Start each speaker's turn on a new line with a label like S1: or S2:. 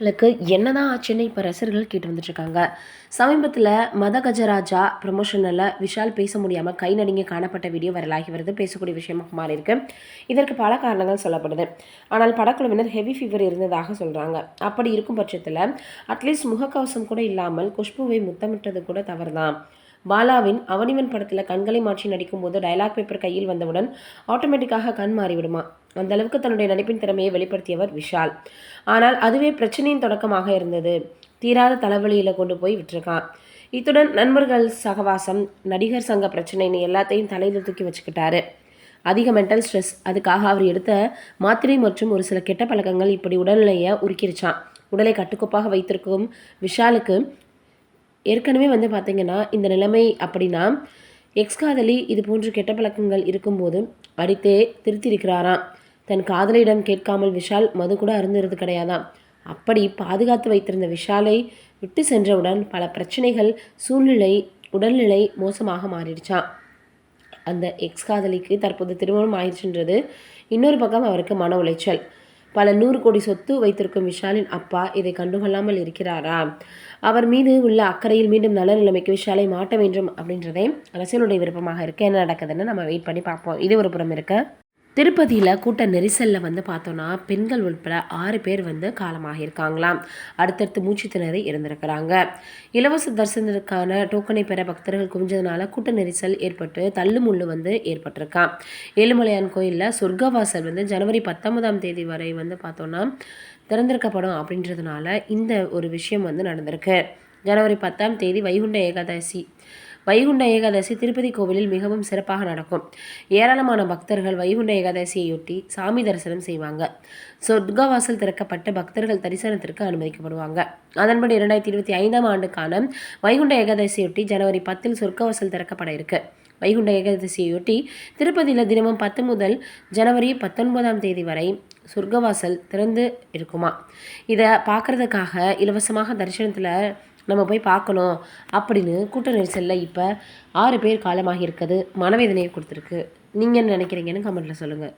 S1: ளுக்கு என்னதான் ஆச்சுன்னு இப்போ ரசிகர்கள் கேட்டு வந்துட்டுருக்காங்க சமீபத்தில் மத கஜராஜா ப்ரமோஷனில் விஷால் பேச முடியாமல் கை நடுங்கி காணப்பட்ட வீடியோ வரலாகி வருது. பேசக்கூடிய விஷயமாக மாறி இருக்கு. இதற்கு பல காரணங்கள் சொல்லப்படுது. ஆனால் படக்குழுவினர் ஹெவி ஃபீவர் இருந்ததாக சொல்கிறாங்க அப்படி இருக்கும் பட்சத்தில் அட்லீஸ்ட் முகக்கவசம் கூட இல்லாமல் குஷ்புவை முத்தமிட்டது கூட தவறுதான். பாலாவின் அவனிவன் படத்தில் கண்களை மாற்றி நடிக்கும்போது டயலாக் பேப்பர் கையில் வந்தவுடன் ஆட்டோமேட்டிக்காக கண் மாறிவிடுமா? அந்த அளவுக்கு தன்னுடைய நடிப்பின் திறமையை வெளிப்படுத்தியவர் விஷால். ஆனால் அதுவே பிரச்சனையின் தொடக்கமாக இருந்தது. தீராத தலைவலியில் கொண்டு போய் விட்டுருக்கான். இத்துடன் நண்பர்கள் சகவாசம் நடிகர் சங்க பிரச்சனைன்னு எல்லாத்தையும் தலையில் தூக்கி வச்சுக்கிட்டாரு. அதிக மென்டல் ஸ்ட்ரெஸ் அதுக்காக அவர் எடுத்த மாத்திரை மற்றும் ஒரு சில கெட்ட பழக்கங்கள் இப்படி உடல்நிலையை உருக்கிருச்சான். உடலை கட்டுக்கோப்பாக வைத்திருக்கும் விஷாலுக்கு ஏற்கனவே வந்து பார்த்திங்கன்னா இந்த நிலைமை அப்படின்னா எக்ஸ் காதலி இது போன்ற கெட்ட பழக்கங்கள் இருக்கும்போது அடித்தே திருத்திருக்கிறாராம் தன் காதலியிடம் கேட்காமல் விஷால் மது கூட அருந்துறது கிடையாதாம். அப்படி பாதுகாத்து வைத்திருந்த விஷாலை விட்டு சென்றவுடன் பல பிரச்சனைகள் சூழ்நிலை உடல்நிலை மோசமாக மாறிடுச்சான் அந்த எக்ஸ் காதலிக்கு தற்போது திருமணம் ஆயிடுச்சுன்றது இன்னொரு பக்கம் அவருக்கு மன உளைச்சல். பல நூறு கோடி சொத்து வைத்திருக்கும் விஷாலின் அப்பா இதை கண்டுகொள்ளாமல் இருக்கிறாரா? அவர் மீது உள்ள அக்கறையில் மீண்டும் நல்ல நிலைமைக்கு விஷாலை மாட்ட வேண்டும் அப்படின்றதே அரசியலுடைய விருப்பமாக இருக்கு என்ன நடக்குதுன்னு நம்ம வெயிட் பண்ணி பார்ப்போம். இது ஒரு புறம் இருக்க. திருப்பதியில் கூட்ட நெரிசலில் வந்து பார்த்தோன்னா பெண்கள் உட்பட ஆறு பேர் வந்து காலமாகியிருக்காங்களாம். அடுத்தடுத்து மூச்சு திணறி இருந்திருக்கிறாங்க. இலவச தரிசனத்திற்கான டோக்கனை பெற பக்தர்கள் குவிஞ்சதுனால கூட்ட நெரிசல் ஏற்பட்டு தள்ளுமுள்ளு வந்து ஏற்பட்டிருக்கான் ஏழுமலையான் கோயிலில் சொர்க்கவாசல் வந்து ஜனவரி பத்தொன்பதாம் தேதி வரை வந்து பார்த்தோன்னா திறந்திருக்கப்படும் அப்படின்றதுனால இந்த ஒரு விஷயம் வந்து நடந்திருக்கு. ஜனவரி பத்தாம் தேதி வைகுண்ட ஏகாதசி வைகுண்ட ஏகாதசி திருப்பதி கோவிலில் மிகவும் சிறப்பாக நடக்கும். ஏராளமான பக்தர்கள் வைகுண்ட ஏகாதசியையொட்டி சாமி தரிசனம் செய்வாங்க. சொர்க்கவாசல் திறக்கப்பட்ட பக்தர்கள் தரிசனத்திற்கு அனுமதிக்கப்படுவாங்க. அதன்படி இரண்டாயிரத்தி இருபத்தி ஐந்தாம் ஆண்டுக்கான வைகுண்ட ஏகாதசியொட்டி ஜனவரி பத்தில் சொர்க்கவாசல் திறக்கப்பட இருக்கு. வைகுண்ட ஏகாதசியையொட்டி திருப்பதியில் தினமும் பத்து முதல் ஜனவரி பத்தொன்பதாம் தேதி வரை சொர்க்கவாசல் திறந்து இருக்குமா? இதை பார்க்குறதுக்காக இலவசமாக தரிசனத்தில் நம்ம போய் பார்க்கணும் அப்படின்னு கூட்ட நெரிசலில் இப்போ ஆறு பேர் காலமாகி இருக்குது மனவேதனையை கொடுத்துருக்கு. நீங்கள் என்ன நினைக்கிறீங்கன்னு கமெண்ட்டில் சொல்லுங்கள்